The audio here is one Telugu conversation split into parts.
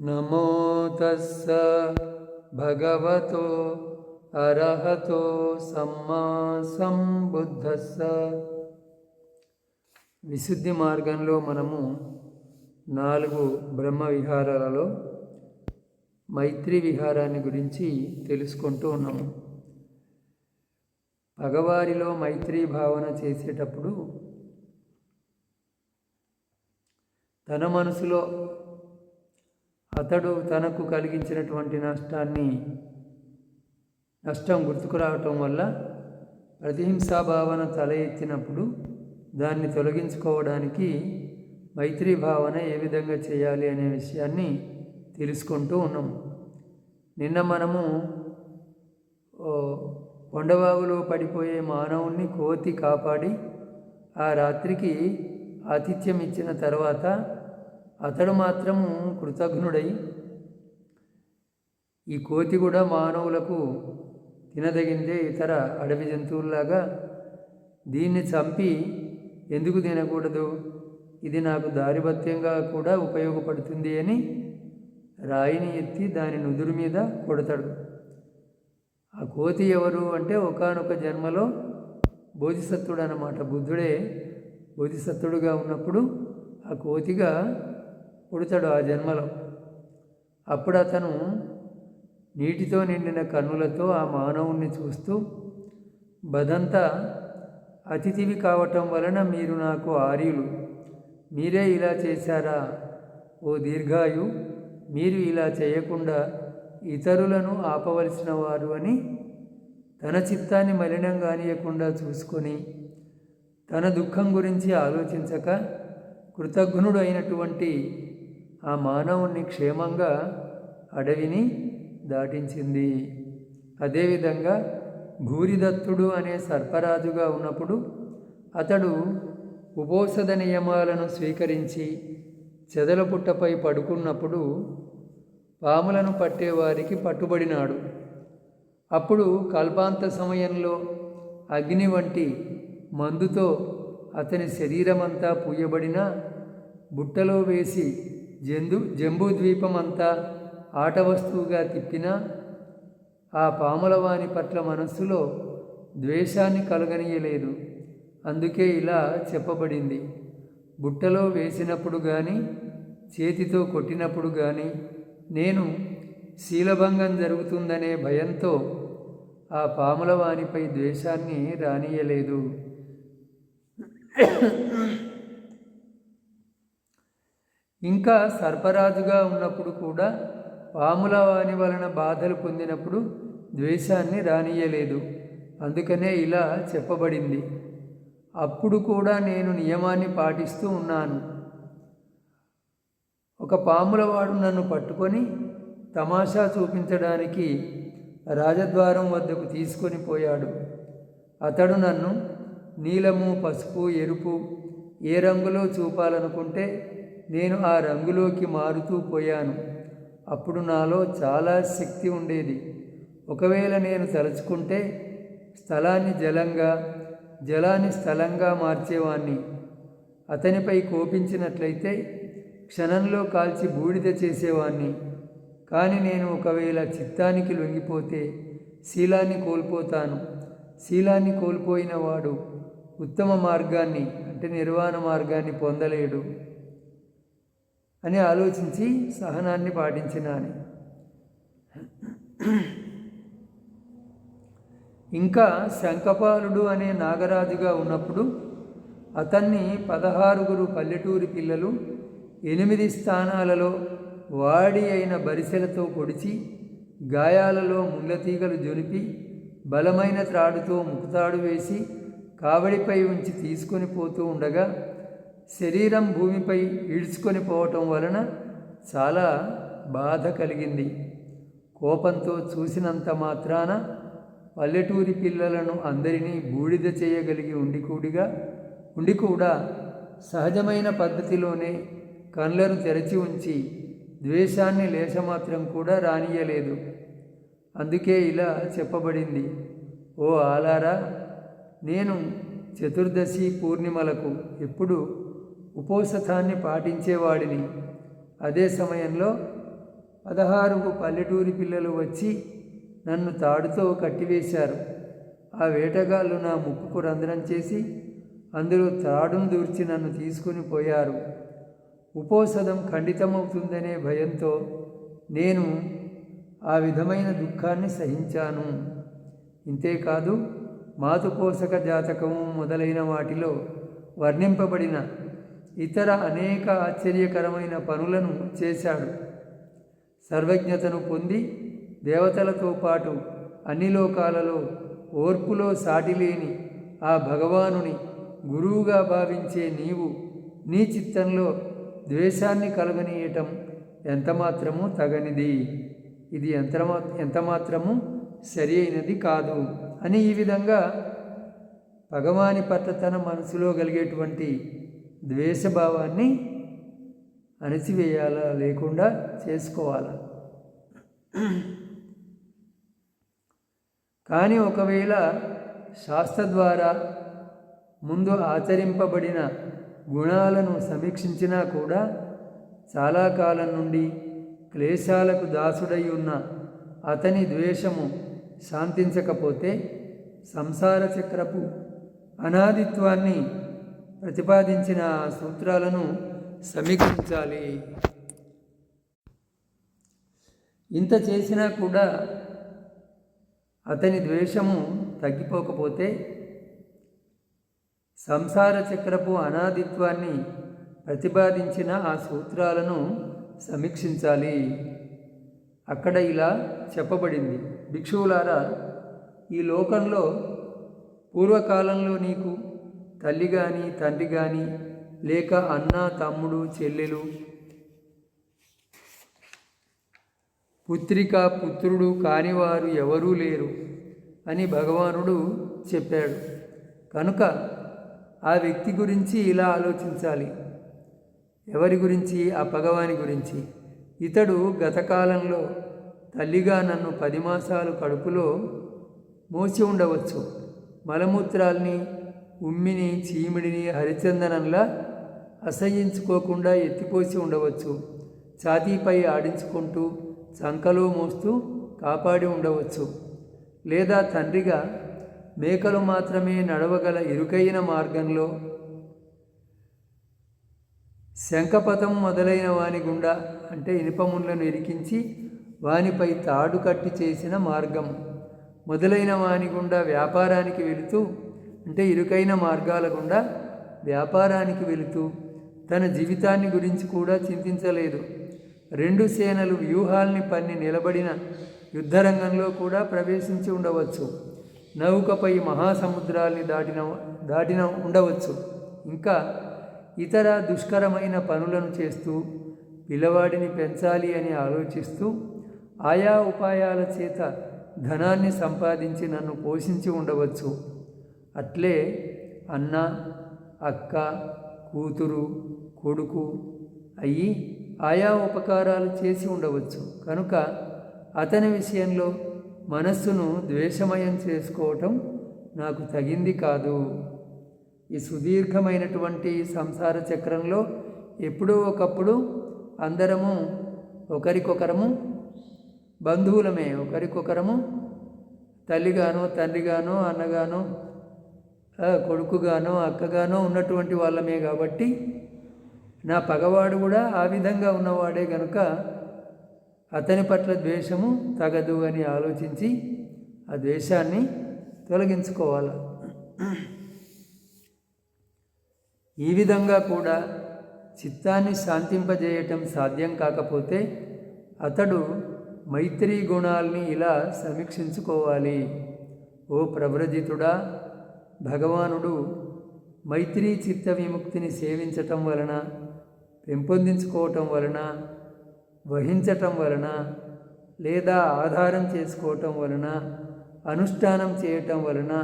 నమో తస్స భగవతో అర్హతో సమ్మా సంబుద్ధస్స. విశుద్ధి మార్గంలో మనము నాలుగు బ్రహ్మ విహారాలలో మైత్రి విహారాన్ని గురించి తెలుసుకుంటూ ఉన్నాము. పగవారిలో మైత్రీ భావన చేసేటప్పుడు తన మనసులో అతడు తనకు కలిగించినటువంటి నష్టాన్ని నష్టం గుర్తుకురావటం వల్ల ప్రతిహింసా భావన తల ఎత్తినప్పుడు దాన్ని తొలగించుకోవడానికి మైత్రీ భావన ఏ విధంగా చేయాలి అనే విషయాన్ని తెలుసుకుంటూ ఉన్నాం. నిన్న మనము కొండబావులో పడిపోయే మానవుణ్ణి కోతి కాపాడి ఆ రాత్రికి ఆతిథ్యం ఇచ్చిన తర్వాత అతడు మాత్రము కృతజ్ఞుడై ఈ కోతి కూడా మానవులకు తినదగిందే ఇతర అడవి జంతువుల్లాగా దీన్ని చంపి ఎందుకు తినకూడదు? ఇది నాకు దారిభత్యంగా కూడా ఉపయోగపడుతుంది అని రాయిని ఎత్తి దాని నుదురు మీద కొడతాడు. ఆ కోతి ఎవరు అంటే ఒకానొక జన్మలో బోధిసత్తుడు అన్నమాట బుద్ధుడే బోధిసత్తుడుగా ఉన్నప్పుడు ఆ కోతిగా పుడతాడు ఆ జన్మలో. అప్పుడు అతను నీటితో నిండిన కన్నులతో ఆ మానవుణ్ణి చూస్తూ బదంతా అతిథివి కావటం వలన మీరు నాకు ఆర్యులు. మీరే ఇలా చేశారా? ఓ దీర్ఘాయు మీరు ఇలా చేయకుండా ఇతరులను ఆపవలసిన వారు అని తన చిత్తాన్ని మలినం కానియకుండా చూసుకొని తన దుఃఖం గురించి ఆలోచించక కృతజ్ఞుడు అయినటువంటి ఆ మానవుణ్ణి క్షేమంగా అడవిని దాటించింది. అదేవిధంగా భూరిదత్తుడు అనే సర్పరాజుగా ఉన్నప్పుడు అతడు ఉపోషధ నియమాలను స్వీకరించి చెదల పుట్టపై పడుకున్నప్పుడు పాములను పట్టేవారికి పట్టుబడినాడు. అప్పుడు కల్పాంత సమయంలో అగ్ని వంటి మందుతో అతని శరీరమంతా పూయబడిన బుట్టలో వేసి జందు జంబూ ద్వీపమంతా ఆట వస్తువుగా తిప్పినా ఆ పాములవాని పట్ల మనస్సులో ద్వేషాన్ని కలగనీయలేదు. అందుకే ఇలా చెప్పబడింది. బుట్టలో వేసినప్పుడు కానీ చేతితో కొట్టినప్పుడు కానీ నేను శీలభంగం జరుగుతుందనే భయంతో ఆ పాములవానిపై ద్వేషాన్ని రానియలేదు. ఇంకా సర్పరాజుగా ఉన్నప్పుడు కూడా పాముల వాణి వలన బాధలు పొందినప్పుడు ద్వేషాన్ని రానియలేదు. అందుకనే ఇలా చెప్పబడింది. అప్పుడు కూడా నేను నియమాన్ని పాటిస్తూ ఉన్నాను. ఒక పాములవాడు నన్ను పట్టుకొని తమాషా చూపించడానికి రాజద్వారం వద్దకు తీసుకొని పోయాడు. అతడు నన్ను నీలము పసుపు ఎరుపు ఏ రంగులో చూపాలనుకుంటే నేను ఆ రంగులోకి మారుతూ పోయాను. అప్పుడు నాలో చాలా శక్తి ఉండేది. ఒకవేళ నేను తలుచుకుంటే స్థలాన్ని జలంగా జలాన్ని స్థలంగా మార్చేవాణ్ణి. అతనిపై కోపించినట్లయితే క్షణంలో కాల్చి బూడిద చేసేవాణ్ణి. కానీ నేను ఒకవేళ చిత్తానికి లొంగిపోతే శీలాన్ని కోల్పోతాను. శీలాన్ని కోల్పోయిన వాడు ఉత్తమ మార్గాన్ని అంటే నిర్వాణ మార్గాన్ని పొందలేడు. అని ఆలోచించి సహనాన్ని పాటించినాని. ఇంకా శంఖపాలుడు అనే నాగరాజుగా ఉన్నప్పుడు అతన్ని పదహారుగురు పల్లెటూరి పిల్లలు ఎనిమిది స్థానాలలో వాడి అయిన బరిసెలతో పొడిచి గాయాలలో ముళ్ళతీగలు జొలిపి బలమైన త్రాడుతో ముకుతాడు వేసి కావడిపై ఉంచి తీసుకొని పోతూ ఉండగా శరీరం భూమిపై ఈడ్చుకొని పోవటం వలన చాలా బాధ కలిగింది. కోపంతో చూసినంత మాత్రాన పల్లెటూరి పిల్లలను అందరినీ బూడిద చేయగలిగి ఉండి కూడిగా ఉండి కూడా సహజమైన పద్ధతిలోనే కళ్ళను తెరచి ఉంచి ద్వేషాన్ని లేశమాత్రం కూడా రానియలేదు అందుకే ఇలా చెప్పబడింది ఓ ఆలారా నేను చతుర్దశి పూర్ణిమలకు ఎప్పుడు ఉపోసథాన్ని పాటించేవాడిని. అదే సమయంలో పదహారుకు పల్లెటూరి పిల్లలు వచ్చి నన్ను తాడుతో కట్టివేశారు. ఆ వేటగాళ్ళు నా ముక్కుకు రంధ్రం చేసి అందులో తాడును దూర్చి నన్ను తీసుకుని పోయారు. ఉపోసదం ఖండితమవుతుందనే భయంతో నేను ఆ విధమైన దుఃఖాన్ని సహించాను. ఇంతేకాదు మాతుపోషక జాతకము మొదలైన వాటిలో వర్ణింపబడిన ఇతర అనేక ఆశ్చర్యకరమైన పనులను చేశాడు. సర్వజ్ఞతను పొంది దేవతలతో పాటు అన్ని లోకాలలో ఓర్పులో సాటిలేని ఆ భగవానుని గురువుగా భావించే నీవు నీ చిత్తంలో ద్వేషాన్ని కలగనీయటం ఎంతమాత్రము తగనిది. ఇది ఎంతమా ఎంతమాత్రము సరి అయినది కాదు అని ఈ విధంగా భగవాని పట్ల తన మనసులో కలిగేటువంటి ద్వేషభావాన్ని అణిచివేయాలా లేకుండా చేసుకోవాలా? కానీ ఒకవేళ శాస్త్ర ద్వారా ముందు ఆచరింపబడిన గుణాలను సమీక్షించినా కూడా చాలా కాలం నుండి క్లేశాలకు దాసుడై ఉన్న అతని ద్వేషము శాంతించకపోతే సంసార చక్రపు అనాదిత్వాన్ని ప్రతిపాదించిన ఆ సూత్రాలను సమీక్షించాలి. ఇంత చేసినా కూడా అతని ద్వేషము తగ్గిపోకపోతే సంసార చక్రపు అనాదిత్వాన్ని ప్రతిపాదించిన ఆ సూత్రాలను సమీక్షించాలి. అక్కడ ఇలా చెప్పబడింది. భిక్షువులారా ఈ లోకంలో పూర్వకాలంలో నీకు తల్లి కానీ తండ్రి కానీ లేక అన్న తమ్ముడు చెల్లెలు పుత్రిక పుత్రుడు కానివారు ఎవరూ లేరు అని భగవానుడు చెప్పాడు. కనుక ఆ వ్యక్తి గురించి ఇలా ఆలోచించాలి. ఎవరి గురించి? ఆ భగవాని గురించి. ఇతడు గతకాలంలో తల్లిగా నన్ను పది మాసాలు కడుపులో మోసి ఉండవచ్చు. మలమూత్రాల్ని ఉమ్మిని చీమిడిని హరిచందనంలా అసహ్యించుకోకుండా ఎత్తిపోసి ఉండవచ్చు. ఛాతీపై ఆడించుకుంటూ చంకలో మోస్తూ కాపాడి ఉండవచ్చు. లేదా తండ్రిగా మేకలు మాత్రమే నడవగల ఇరుకైన మార్గంలో శంఖపథం మొదలైన వాని గుండా అంటే ఇనుపములను ఇరికించి వానిపై తాడు కట్టి చేసిన మార్గం. మొదలైన వాని గుండా వ్యాపారానికి వెళుతూ అంటే ఇరుకైన మార్గాల గుండా వ్యాపారానికి వెళుతూ తన జీవితాన్ని గురించి కూడా చింతించలేదు. రెండు సేనలు వ్యూహాల్ని పన్ని నిలబడిన యుద్ధరంగంలో కూడా ప్రవేశించి ఉండవచ్చు. నౌకపై మహాసముద్రాల్ని దాటిన దాటిన ఉండవచ్చు. ఇంకా ఇతర దుష్కరమైన పనులను చేస్తూ పిల్లవాడిని పెంచాలి అని ఆలోచిస్తూ ఆయా ఉపాయాల చేత ధనాన్ని సంపాదించి నన్ను పోషించి ఉండవచ్చు. అట్లే అన్న అక్క కూతురు కొడుకు అయ్యి ఆయా ఉపకారాలు చేసి ఉండవచ్చు. కనుక అతని విషయంలో మనస్సును ద్వేషమయం చేసుకోవటం నాకు తగింది కాదు. ఈ సుదీర్ఘమైనటువంటి సంసార చక్రంలో ఎప్పుడో ఒకప్పుడు అందరము ఒకరికొకరము బంధువులమే ఒకరికొకరము తల్లిగానో తండ్రిగానో అన్నగానో కొడుకుగానో అక్కగానో ఉన్నటువంటి వాళ్ళమే కాబట్టి నా పగవాడు కూడా ఆ విధంగా ఉన్నవాడే గనుక అతని పట్ల ద్వేషము తగదు అని ఆలోచించి ఆ ద్వేషాన్ని తొలగించుకోవాలి. ఈ విధంగా కూడా చిత్తాన్ని శాంతింపజేయటం సాధ్యం కాకపోతే అతడు మైత్రీ గుణాల్ని ఇలా సమీక్షించుకోవాలి. ఓ ప్రవ్రజితుడా భగవానుడు మైత్రీ చిత్త విముక్తిని సేవించటం వలన పెంపొందించుకోవటం వలన వహించటం వలన లేదా ఆధారం చేసుకోవటం వలన అనుష్ఠానం చేయటం వలన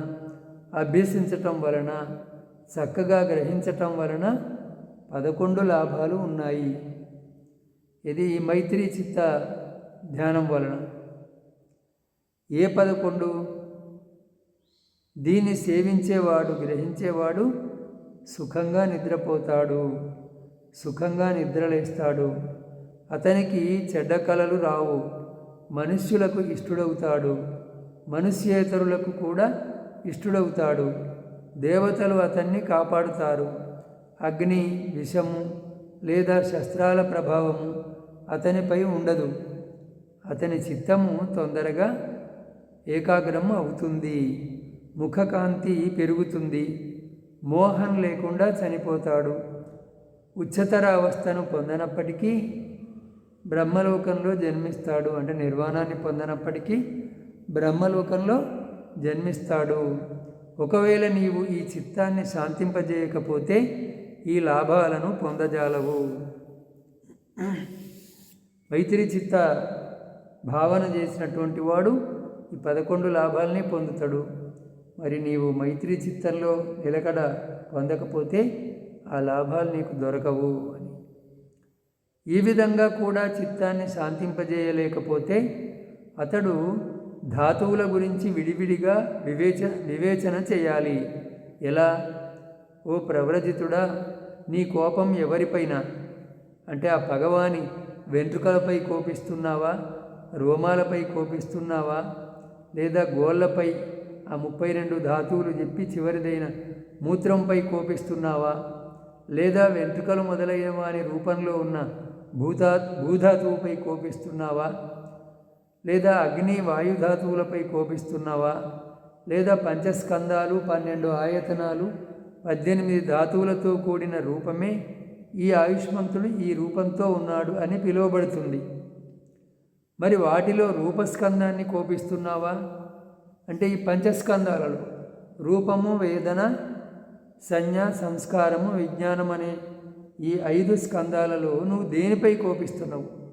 అభ్యసించటం వలన చక్కగా గ్రహించటం వలన పదకొండు లాభాలు ఉన్నాయి. ఇది మైత్రి చిత్త ధ్యానం వలన. ఏ పదకొండు? దీన్ని సేవించేవాడు గ్రహించేవాడు సుఖంగా నిద్రపోతాడు సుఖంగా నిద్రలేస్తాడు. అతనికి చెడ్డ కలలు రావు. మనుష్యులకు ఇష్టడవుతాడు. మనుష్యేతరులకు కూడా ఇష్టడవుతాడు. దేవతలు అతన్ని కాపాడుతారు. అగ్ని విషము లేదా శస్త్రాల ప్రభావము అతనిపై ఉండదు. అతని చిత్తము తొందరగా ఏకాగ్రం అవుతుంది. ముఖకాంతి పెరుగుతుంది. మోహం లేకుండా చనిపోతాడు. ఉచ్చతర అవస్థను పొందనప్పటికీ బ్రహ్మలోకంలో జన్మిస్తాడు అంటే నిర్వాణాన్ని పొందనప్పటికీ బ్రహ్మలోకంలో జన్మిస్తాడు. ఒకవేళ నీవు ఈ చిత్తాన్ని శాంతింపజేయకపోతే ఈ లాభాలను పొందజాలవు. మైత్రి చిత్త భావన చేసినటువంటి వాడు ఈ పదకొండు లాభాలని పొందుతాడు. మరి నీవు మైత్రి చిత్తంలో నిలకడ పొందకపోతే ఆ లాభాలు నీకు దొరకవు అని. ఈ విధంగా కూడా చిత్తాన్ని శాంతింపజేయలేకపోతే అతడు ధాతువుల గురించి విడివిడిగా వివేచ వివేచన చేయాలి. ఎలా? ఓ ప్రవ్రజితుడా నీ కోపం ఎవరిపైన? అంటే ఆ భగవాని వెంట్రుకలపై కోపిస్తున్నావా? రోమాలపై కోపిస్తున్నావా? లేదా గోళ్ళపై ఆ ముప్పై రెండు ధాతువులు చెప్పి చివరిదైన మూత్రంపై కోపిస్తున్నావా? లేదా వెంట్రుకలు మొదలైన వారి రూపంలో ఉన్న భూతా భూధాతువుపై కోపిస్తున్నావా? లేదా అగ్ని వాయుధాతువులపై కోపిస్తున్నావా? లేదా పంచస్కందాలు పన్నెండు ఆయతనాలు పద్దెనిమిది ధాతువులతో కూడిన రూపమే ఈ ఆయుష్మంతుడు ఈ రూపంతో ఉన్నాడు అని పిలువబడుతుంది. మరి వాటిలో రూపస్కందాన్ని కోపిస్తున్నావా? అంటే ఈ పంచస్కందాలలో రూపము వేదన సంజ్ఞ సంస్కారము విజ్ఞానం అనే ఈ ఐదు స్కందాలలో నువ్వు దేనిపై కోపిస్తున్నావు?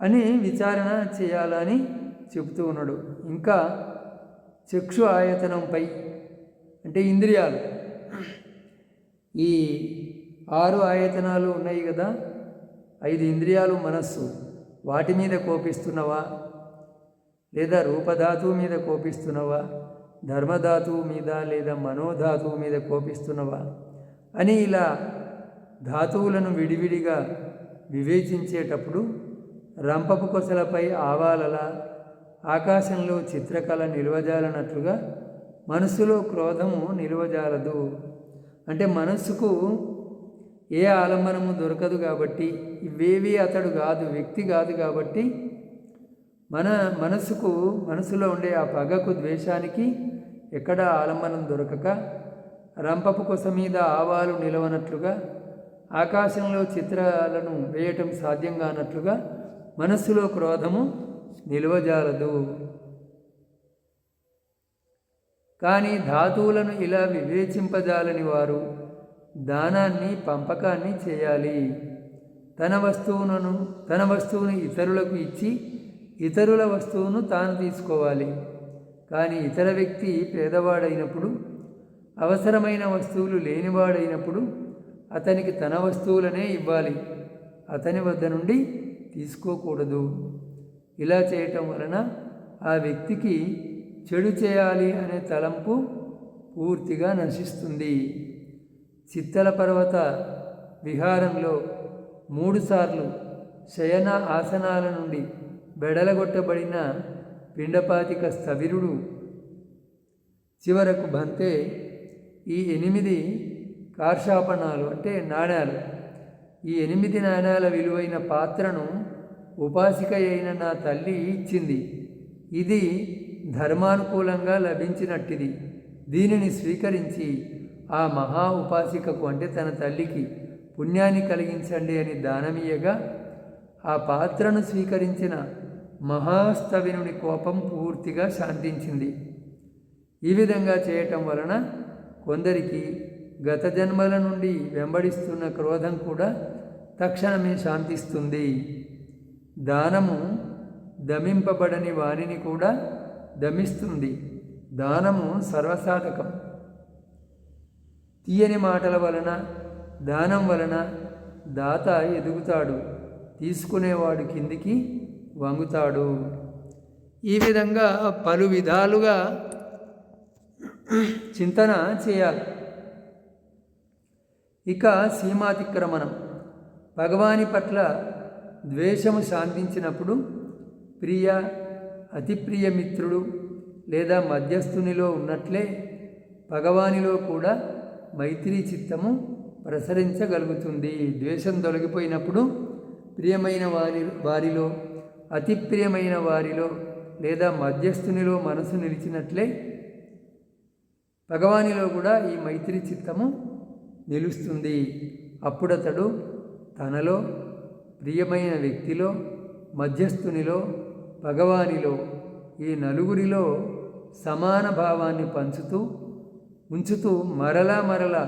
అని విచారణ చేయాలని చెబుతూ ఉన్నాడు. ఇంకా చక్షు ఆయతనంపై అంటే ఇంద్రియాలు. ఈ ఆరు ఆయతనాలు ఉన్నాయి కదా ఐదు ఇంద్రియాలు మనస్సు. వాటి మీద కోపిస్తున్నావా? లేదా రూపధాతువు మీద కోపిస్తున్నవా? ధర్మధాతువు మీద లేదా మనోధాతువు మీద కోపిస్తున్నవా? అని ఇలా ధాతువులను విడివిడిగా వివేచించేటప్పుడు రంపపు కొసలపై ఆవాలల ఆకాశంలో చిత్రకళ నిల్వజాలనట్లుగా మనసులో క్రోధము నిల్వజాలదు. అంటే మనస్సుకు ఏ ఆలంబనము దొరకదు కాబట్టి ఇవేవి అతడు కాదు వ్యక్తి కాదు కాబట్టి మన మనసుకు మనసులో ఉండే ఆ పగకు ద్వేషానికి ఎక్కడ ఆలంబనం దొరకక రంపపు కొస మీద ఆవాలు నిలవనట్లుగా ఆకాశంలో చిత్రాలను వేయటం సాధ్యం కానట్లుగా మనస్సులో క్రోధము నిలవజాలదు. కానీ ధాతువులను ఇలా వివేచింపజాలని వారు దానాన్ని పంపకాన్ని చేయాలి. తన వస్తువులను తన వస్తువును ఇతరులకు ఇచ్చి ఇతరుల వస్తువును తాను తీసుకోవాలి. కానీ ఇతర వ్యక్తి పేదవాడైనప్పుడు అవసరమైన వస్తువులు లేనివాడైనప్పుడు అతనికి తన వస్తువులనే ఇవ్వాలి. అతని వద్ద నుండి తీసుకోకూడదు. ఇలా చేయటం వలన ఆ వ్యక్తికి చెడు చేయాలి అనే తలంపు పూర్తిగా నశిస్తుంది. చిత్తల పర్వత విహారంలో మూడుసార్లు శయన ఆసనాల నుండి బెడలగొట్టబడిన పిండపాతిక స్థవిరుడు చివరకు బంతే ఈ ఎనిమిది కార్షాపణాలు అంటే నాణాలు. ఈ ఎనిమిది నాణాల విలువైన పాత్రను ఉపాసిక అయిన నా తల్లి ఇచ్చింది. ఇది ధర్మానుకూలంగా లభించినట్టిది. దీనిని స్వీకరించి ఆ మహా ఉపాసికకు అంటే తన తల్లికి పుణ్యాన్ని కలిగించండి అని దానమీయగా ఆ పాత్రను స్వీకరించిన మహాస్తవినుని కోపం పూర్తిగా శాంతించింది. ఈ విధంగా చేయటం వలన కొందరికి గత జన్మల నుండి వెంబడిస్తున్న క్రోధం కూడా తక్షణమే శాంతిస్తుంది. దానము దమింపబడని వారిని కూడా దమిస్తుంది. దానము సర్వసాధకం. తీయని మాటల వలన దానం వలన దాత ఎదుగుతాడు. తీసుకునేవాడు కిందికి వంగుతాడు. ఈ విధంగా పలు విధాలుగా చింతన చేయాలి. ఇక సీమాతిక్రమణం. భగవాని పట్ల ద్వేషము శాంతించినప్పుడు ప్రియ అతి ప్రియ మిత్రుడు లేదా మధ్యస్థునిలో ఉన్నట్లే భగవానిలో కూడా మైత్రీ చిత్తము ప్రసరించగలుగుతుంది. ద్వేషం తొలగిపోయినప్పుడు ప్రియమైన వారి వారిలో అతి ప్రియమైన వారిలో లేదా మధ్యస్థునిలో మనసు నిలిచినట్లే భగవానిలో కూడా ఈ మైత్రి చిత్తము నిలుస్తుంది. అప్పుడతడు తనలో ప్రియమైన వ్యక్తిలో మధ్యస్థునిలో భగవానిలో ఈ నలుగురిలో సమాన భావాన్ని పంచుతూ ఉంచుతూ మరలా మరలా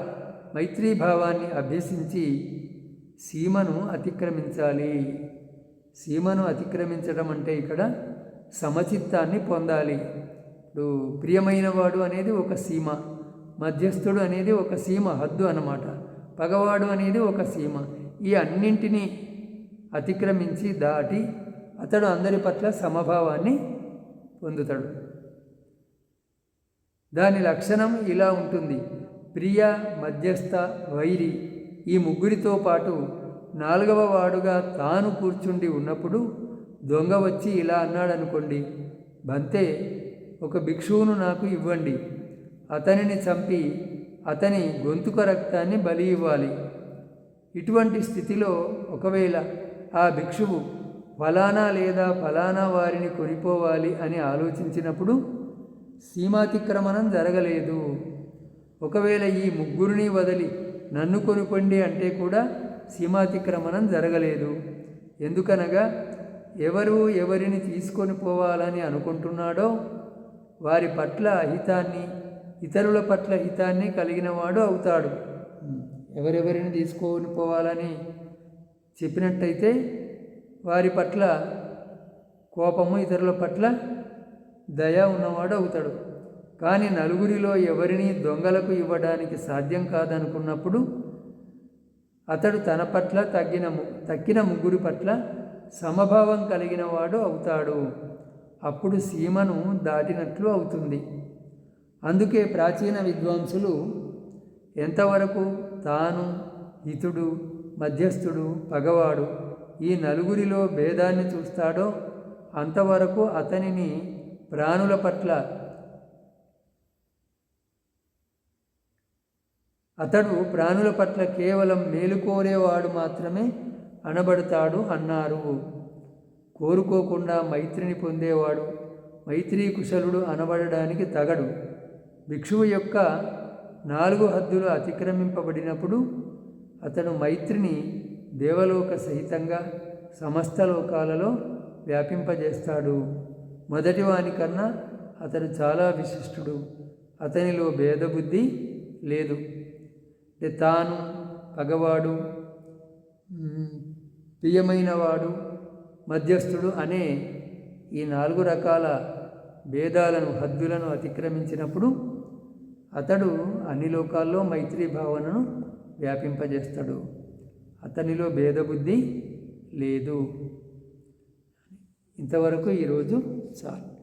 మైత్రీ భావాన్ని అభ్యసించి సీమను అతిక్రమించాలి. సీమను అతిక్రమించడం అంటే ఇక్కడ సమచిత్తాన్ని పొందాలి. ఇప్పుడు ప్రియమైన వాడు అనేది ఒక సీమ మధ్యస్థుడు అనేది ఒక సీమ హద్దు అన్నమాట. పగవాడు అనేది ఒక సీమ. ఈ అన్నింటినీ అతిక్రమించి దాటి అతడు అందరి పట్ల సమభావాన్ని పొందుతాడు. దాని లక్షణం ఇలా ఉంటుంది. ప్రియ మధ్యస్థ వైరి ఈ ముగ్గురితో పాటు నాలుగవ వాడుగా తాను కూర్చుండి ఉన్నప్పుడు దొంగ వచ్చి ఇలా అన్నాడనుకోండి బంతే ఒక భిక్షువును నాకు ఇవ్వండి. అతనిని చంపి అతని గొంతుక రక్తాన్ని బలి ఇవ్వాలి. ఇటువంటి స్థితిలో ఒకవేళ ఆ భిక్షువు ఫలానా లేదా ఫలానా వారిని కొనిపోవాలి అని ఆలోచించినప్పుడు సీమాతిక్రమణం జరగలేదు. ఒకవేళ ఈ ముగ్గురిని వదిలి నన్ను కొనుకోండి అంటే కూడా సీమాతిక్రమణం జరగలేదు. ఎందుకనగా ఎవరు ఎవరిని తీసుకొని పోవాలని అనుకుంటున్నాడో వారి పట్ల హితాన్ని ఇతరుల పట్ల హితాన్ని కలిగినవాడు అవుతాడు. ఎవరెవరిని తీసుకొని పోవాలని చెప్పినట్టయితే వారి పట్ల కోపము ఇతరుల పట్ల దయ ఉన్నవాడు అవుతాడు. కానీ నలుగురిలో ఎవరిని దొంగలకు ఇవ్వడానికి సాధ్యం కాదనుకున్నప్పుడు అతడు తన పట్ల తగ్గిన తక్కిన ముగ్గురి పట్ల సమభావం కలిగిన వాడు అవుతాడు. అప్పుడు సీమను దాటినట్లు అవుతుంది. అందుకే ప్రాచీన విద్వాంసులు ఎంతవరకు తాను హితుడు మధ్యస్థుడు పగవాడు ఈ నలుగురిలో భేదాన్ని చూస్తాడో అంతవరకు అతనిని ప్రాణుల పట్ల అతడు ప్రాణుల పట్ల కేవలం మేలు కోరేవాడు మాత్రమే అనబడతాడు అన్నారు. కోరుకోకుండా మైత్రిని పొందేవాడు మైత్రీ కుశలుడు అనబడడానికి తగడు. భిక్షువు యొక్క నాలుగు హద్దులు అతిక్రమింపబడినప్పుడు అతను మైత్రిని దేవలోక సహితంగా సమస్త లోకాలలో వ్యాపింపజేస్తాడు. మొదటివాని కన్నా అతడు చాలా విశిష్టుడు. అతనిలో భేదబుద్ధి లేదు. అంటే తాను పగవాడు ప్రియమైనవాడు మధ్యస్థుడు అనే ఈ నాలుగు రకాల భేదాలను హద్దులను అతిక్రమించినప్పుడు అతడు అన్ని లోకాల్లో మైత్రీ భావనను వ్యాపింపజేస్తాడు. అతనిలో భేదబుద్ధి లేదు. ఇంతవరకు ఈరోజు చాలు.